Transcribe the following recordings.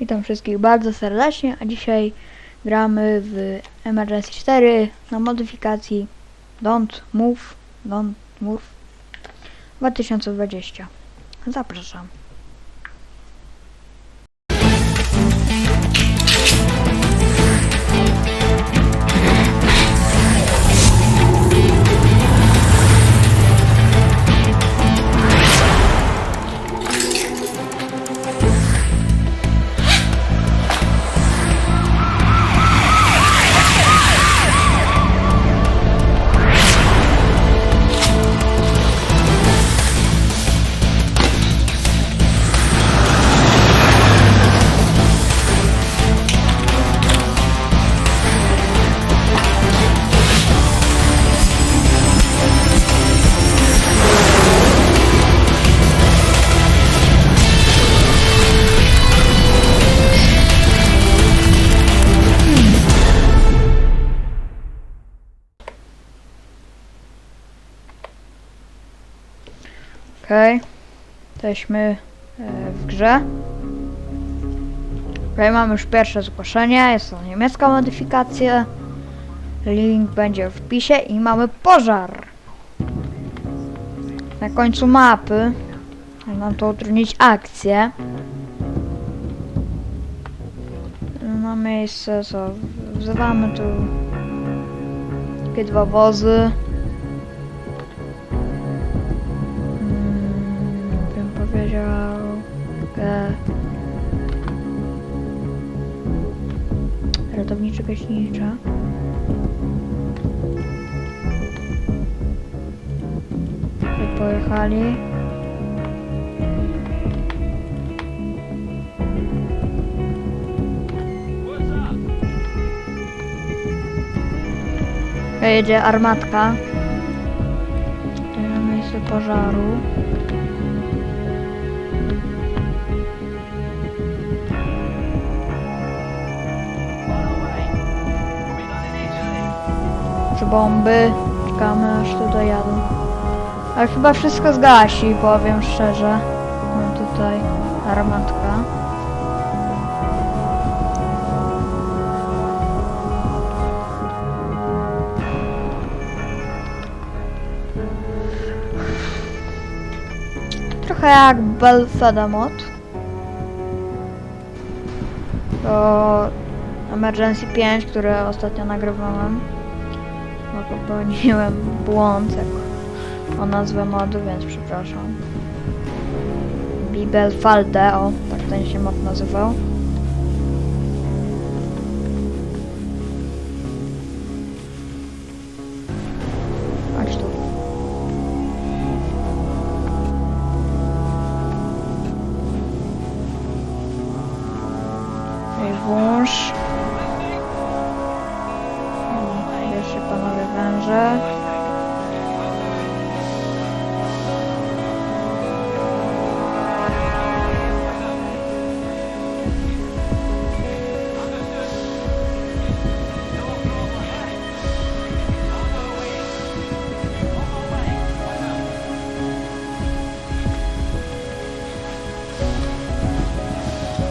Witam wszystkich bardzo serdecznie, a dzisiaj gramy w Emergency 4 na modyfikacji Don't Move, Don't Move 2020. Zapraszam. Okej. Jesteśmy e, w grze. Okej, mamy już pierwsze zgłoszenie. Jest to niemiecka modyfikacja. Link będzie w wpisie i mamy pożar. Na końcu mapy. Nam to utrudnić akcję. Na miejsce co? Wzywamy tu takie dwa wozy. Gaśnicza. Tutaj pojechali. Jedzie armatka. Na miejsce pożaru. Bomby? Czekamy aż tu dojadą. Ale chyba wszystko zgasi, powiem szczerze. No tutaj armatka. Trochę jak Belfada mod. To Emergency 5, które ostatnio nagrywałem. Popełniłem błąd jak o nazwę modu, więc przepraszam. Bibelfalde, o, tak ten się mod nazywał.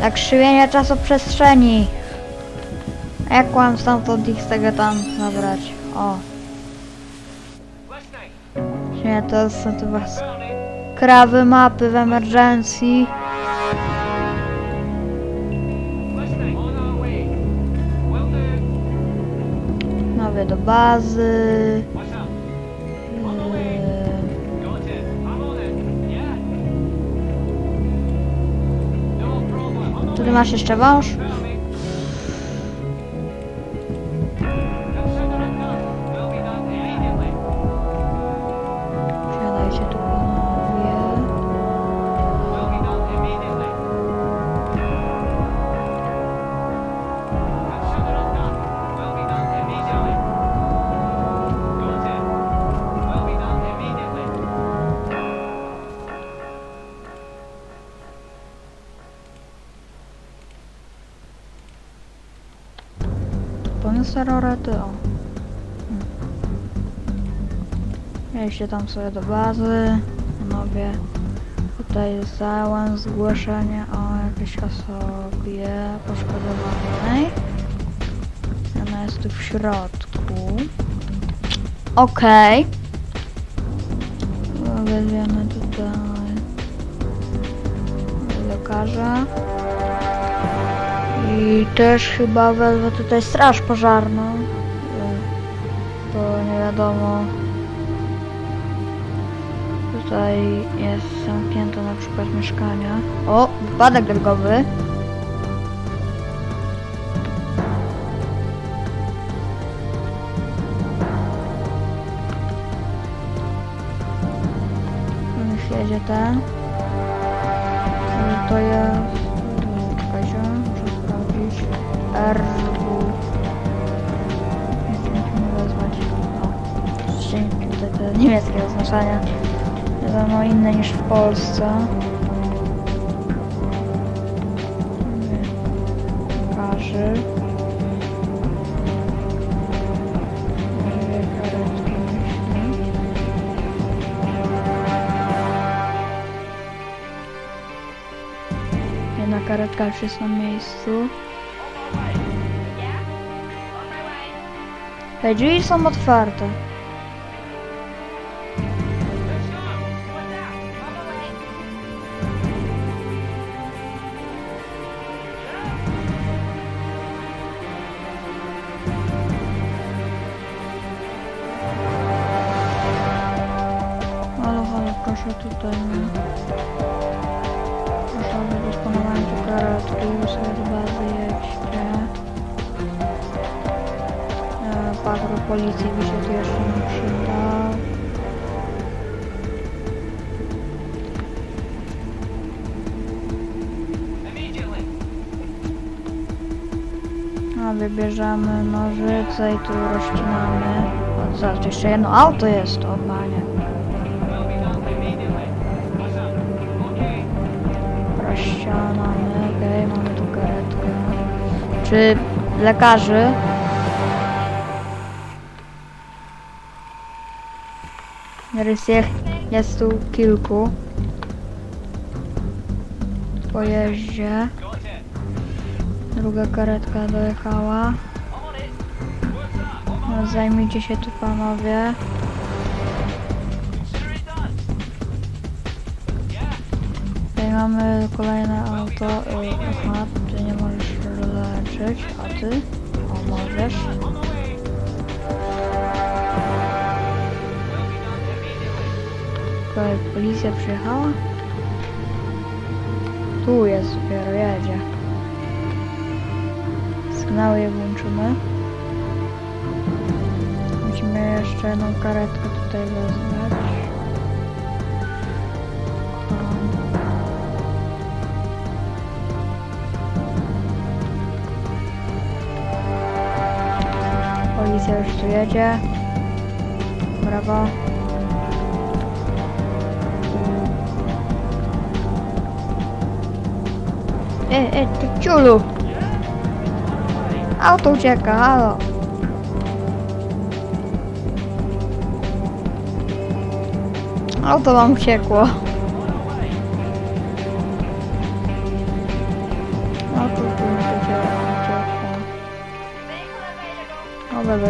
Tak krzywienie czasoprzestrzeni. Jak mam stamtąd ich z tego tam zabrać? O. Nie, to są to was krawy mapy w emergency. Nowy do bazy. Tu masz jeszcze wąż? Pełne rorety, o. Jeźdźcie tam sobie do bazy, panowie. Tutaj jest załam, zgłoszenie, o jak jakiejś osobie poszkodowanej. Ona jest tu w środku. Okej. Wezwiemy tutaj lekarza. I też chyba wezwę tutaj straż pożarną. Bo nie wiadomo. Tutaj jest zamknięte na przykład mieszkania. O, wypadek drogowy. Już jedzie ten. Wiadomo, inne niż w Polsce. Myślę. Jedna karetka już jest na miejscu. Hej, drzwi są otwarte. Proszę tutaj o dysponowanie tu karetki, wy sobie do bazy jedźcie. E, patrol policji by się jeszcze nie przydał. A wybierzemy nożyce i tu rozcinamy. O tu jeszcze jedno auto jest, o panie. Czy lekarzy? Jest, jest tu kilku. W pojeździe. Druga karetka dojechała. No, zajmijcie się tu panowie. Tutaj mamy kolejne auto. Y, Aha, możesz leczyć, a ty? Możesz. Policja przyjechała? Tu jest dopiero, jedzie. Sygnały je włączymy. Musimy jeszcze jedną karetkę tutaj wezwać. Policja już tu jedzie. Brawo. E, e, ty ciulu! Auto ucieka, halo! Auto wam uciekło.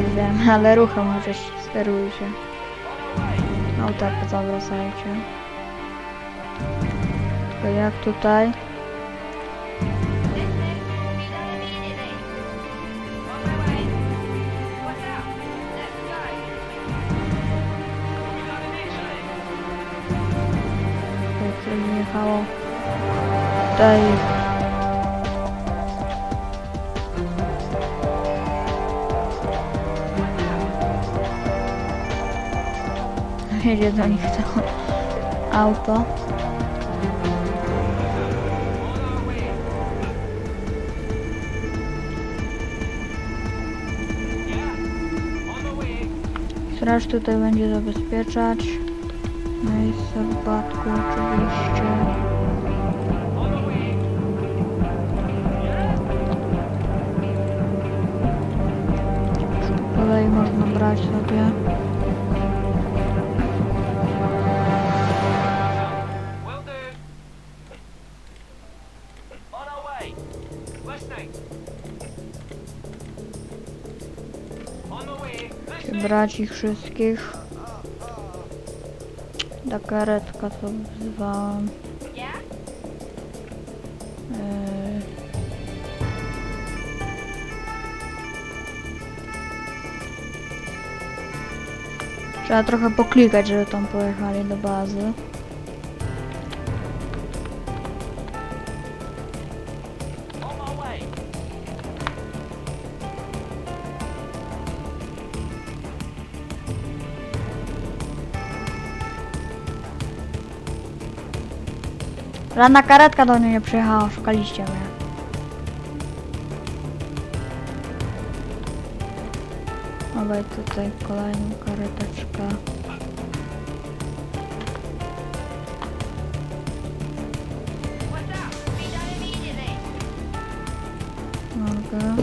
Wiem, ale ruchem chociaż steruj się. Auta pozawracajcie. Tylko jak tutaj? To jechało? Tutaj jedzie do nich to auto. Straż tutaj będzie zabezpieczać miejsce wypadku oczywiście. Po kolei można brać sobie. Brać ich wszystkich. Ta karetka to wzywałam. Yy. Trzeba trochę poklikać, żeby tam pojechali do bazy. Żadna karetka do mnie nie przyjechała, szukaliście mnie. Dawaj tutaj done immediately. Mogę.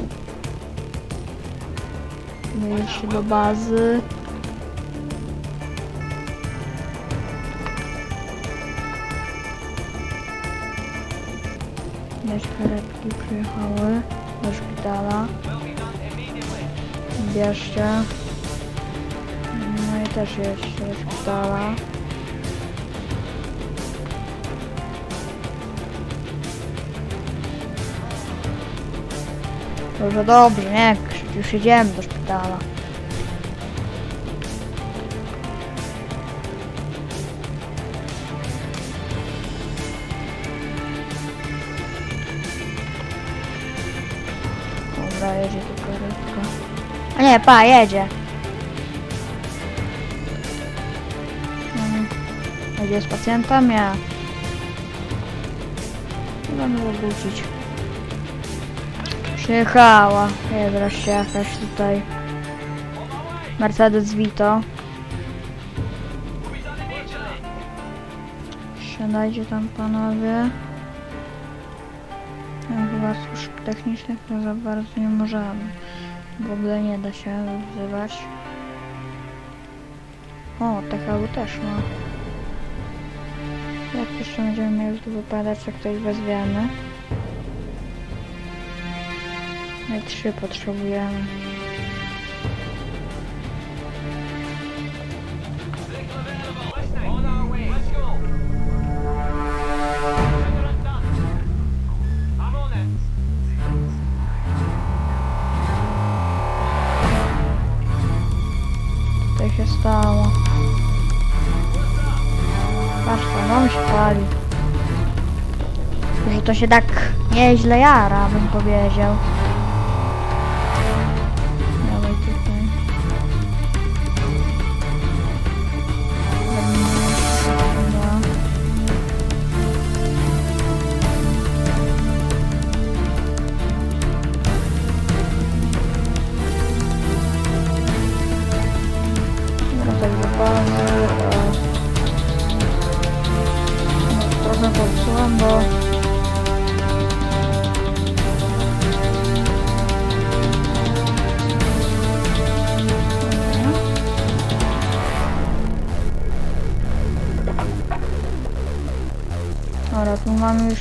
Wyjść do bazy. Też karetki przyjechały do szpitala. Bierzcie. No i też jeszcze do szpitala. Dobrze, dobrze, nie, już jedziemy do szpitala. Nie, pa, jedzie. Mhm. Jedzie z pacjentem? Nie. Chyba było wrócić. Przyjechała. Jest wreszcie jakaś tutaj. Mercedes Vito. Siadajcie tam panowie. No, chyba służb technicznych to za bardzo nie możemy. W ogóle nie da się wzywać. O, THW też ma. Jak jeszcze będziemy mieli tu wypadać, jak ktoś wezwiemy. My trzy potrzebujemy. To się tak nieźle jara, bym powiedział.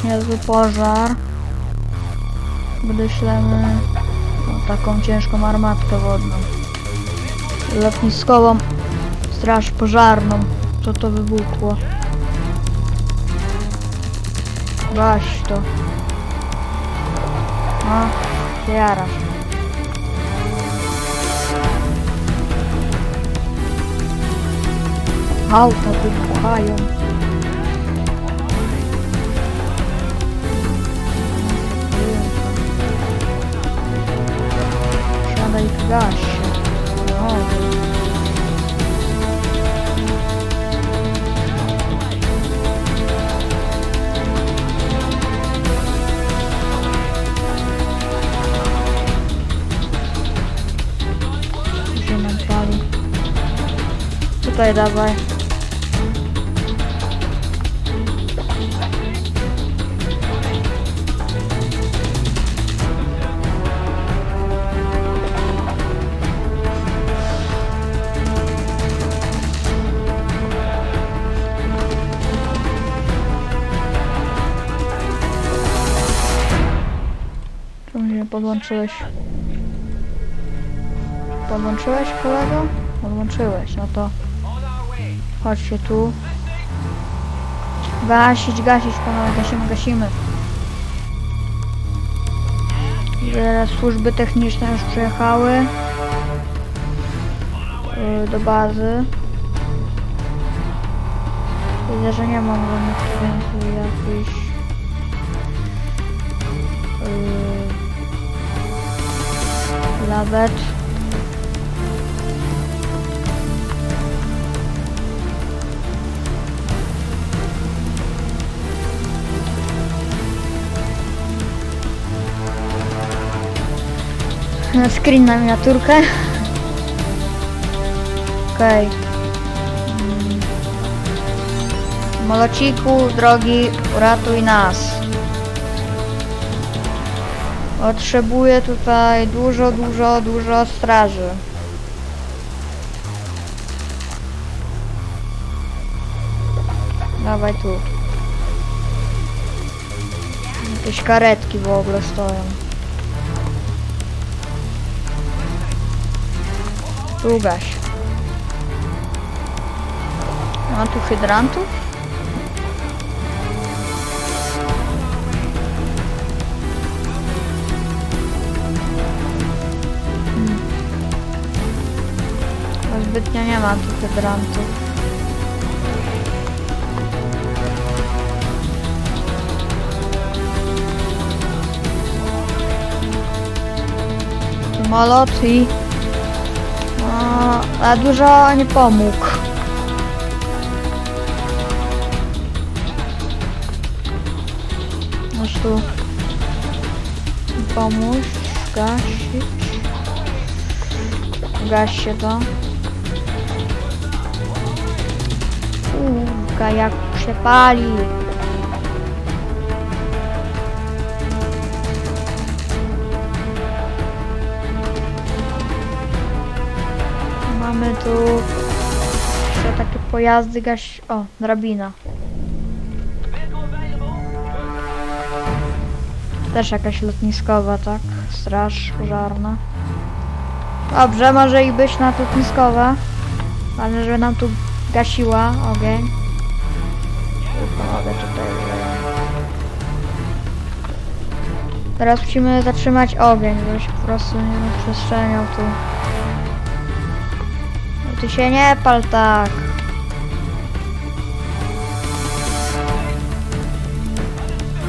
Niezły pożar. Gdy ślemy no, taką ciężką armatkę wodną lotniskową straż pożarną. Co to wybuchło? Gaś to. No, się jarasz. Auta wybuchają. Siadaj w gasie. No. Gdzie nam pali? Tutaj dawaj. Podłączyłeś? Podłączyłeś kolego? Podłączyłeś, no to chodźcie tu. Gasić, gasić panowie, gasimy, gasimy. Zaraz służby techniczne już przyjechały. y, Do bazy. Widzę, że nie mam żadnych więcej jakichś lawet. Na screen na miniaturkę. Okej. Mm. Molociku, drogi, uratuj nas. Potrzebuję tutaj dużo, dużo, dużo straży. Dawaj tu. Jakieś karetki w ogóle stoją. Tu gaś. Ma tu hydrantów? Zbytnio nie ma tu hydrantów. Samolot i... A dużo nie pomógł. Możesz tu pomóż, gasić. Gaś się. Uuu, jak się pali. Mamy tu jeszcze takie pojazdy gaś... O, drabina. Też jakaś lotniskowa, tak? Straż pożarna. Dobrze, może i być na lotniskowa. Ale żeby nam tu gasiła ogień. Pomogę tutaj. Teraz musimy zatrzymać ogień, żeby się po prostu nie rozprzestrzeniał tu. No Ty się nie pal tak.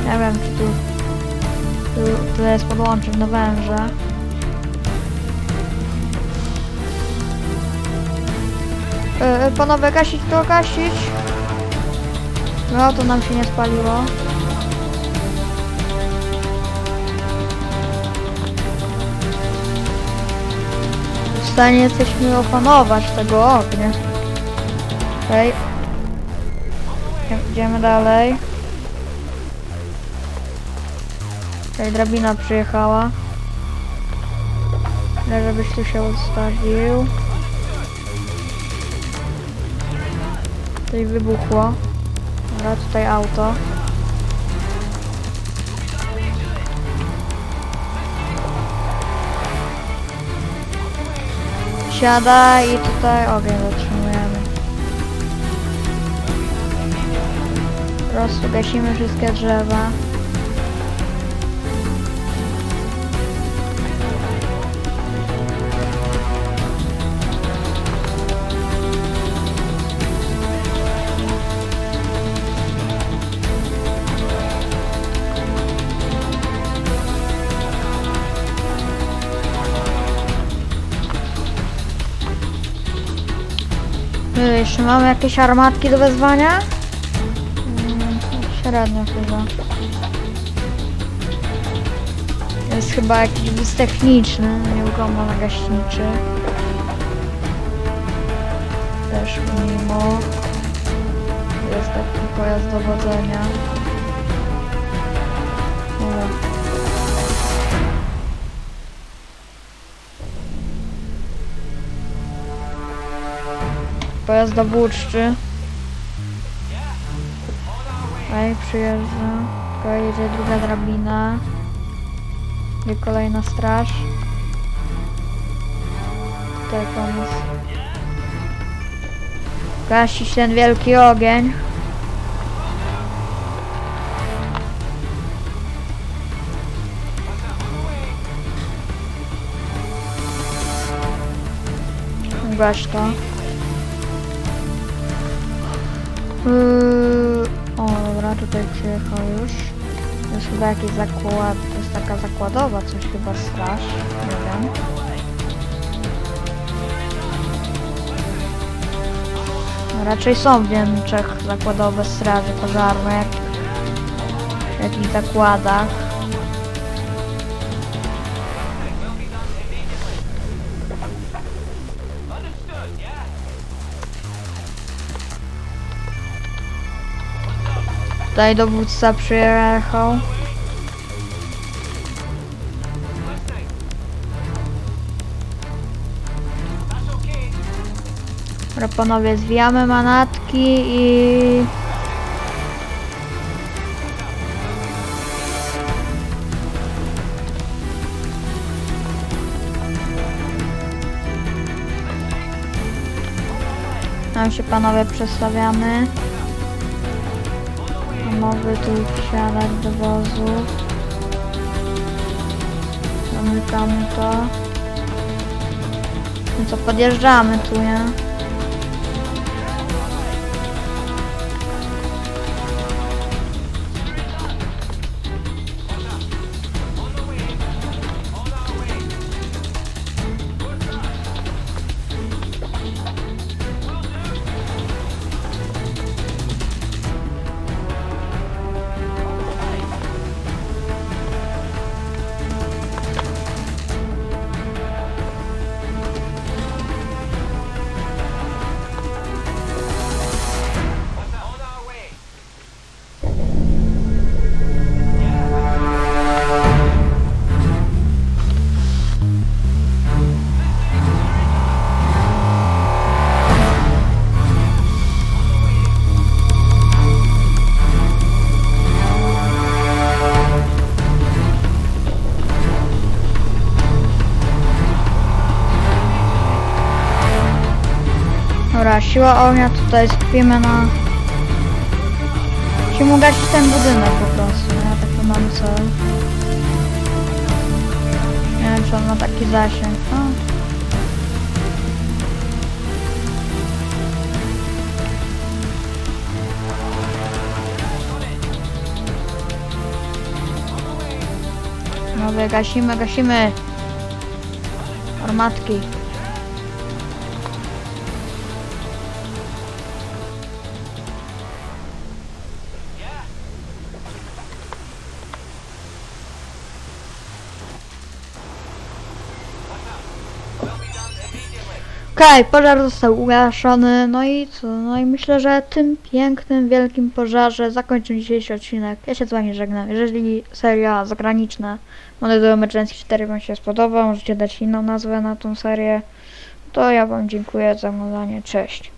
Nie wiem, czy tu, tu, tu jest podłącznik do węża. E, e, panowie, gasić to, gasić. No, to nam się nie spaliło. W stanie jesteśmy opanować tego ognia. Okej. Idziemy dalej. Tutaj drabina przyjechała. Ale żebyś tu się ustawił. Tutaj wybuchło. Dobra, tutaj auto. Siada i tutaj ogień zatrzymujemy. Po prostu gasimy wszystkie drzewa. My jeszcze mamy jakieś armatki do wezwania? Mm, średnio chyba. Jest chyba jakiś wóz techniczny, nie wygląda na gaśniczy. Też mimo. Jest taki pojazd dowodzenia. Pojazd dowódczy. Tutaj przyjeżdża. Tutaj jedzie druga drabina. Gdzie kolejna straż. Tutaj pomysł. Gasić ten wielki ogień. Gaś to. Yy, o, dobra, tutaj przyjechał już. To jest chyba jakiś zakład, to jest taka zakładowa, coś chyba straż, nie wiem. Raczej są w Niemczech zakładowe straże pożarne, w jakichś zakładach. Tutaj dowódca przyjechał. Dobra, panowie, zwijamy manatki i... Nam się panowie przestawiamy. Mogę tu wsiadać do wozu. Zamykamy to. No co, podjeżdżamy tu, nie? Siła ognia tutaj skupimy na... Musimy ugasić ten budynek po prostu, ja taki mam cel. Nie wiem, czy on ma taki zasięg, no. No, gasimy, gasimy. Armatki. Okej, pożar został ugaszony, no i co? No i myślę, że tym pięknym, wielkim pożarze zakończę dzisiejszy odcinek. Ja się z wami żegnam. Jeżeli seria zagraniczna Model Emergency 4 wam się spodoba, możecie dać inną nazwę na tą serię, to ja wam dziękuję za oglądanie. Cześć.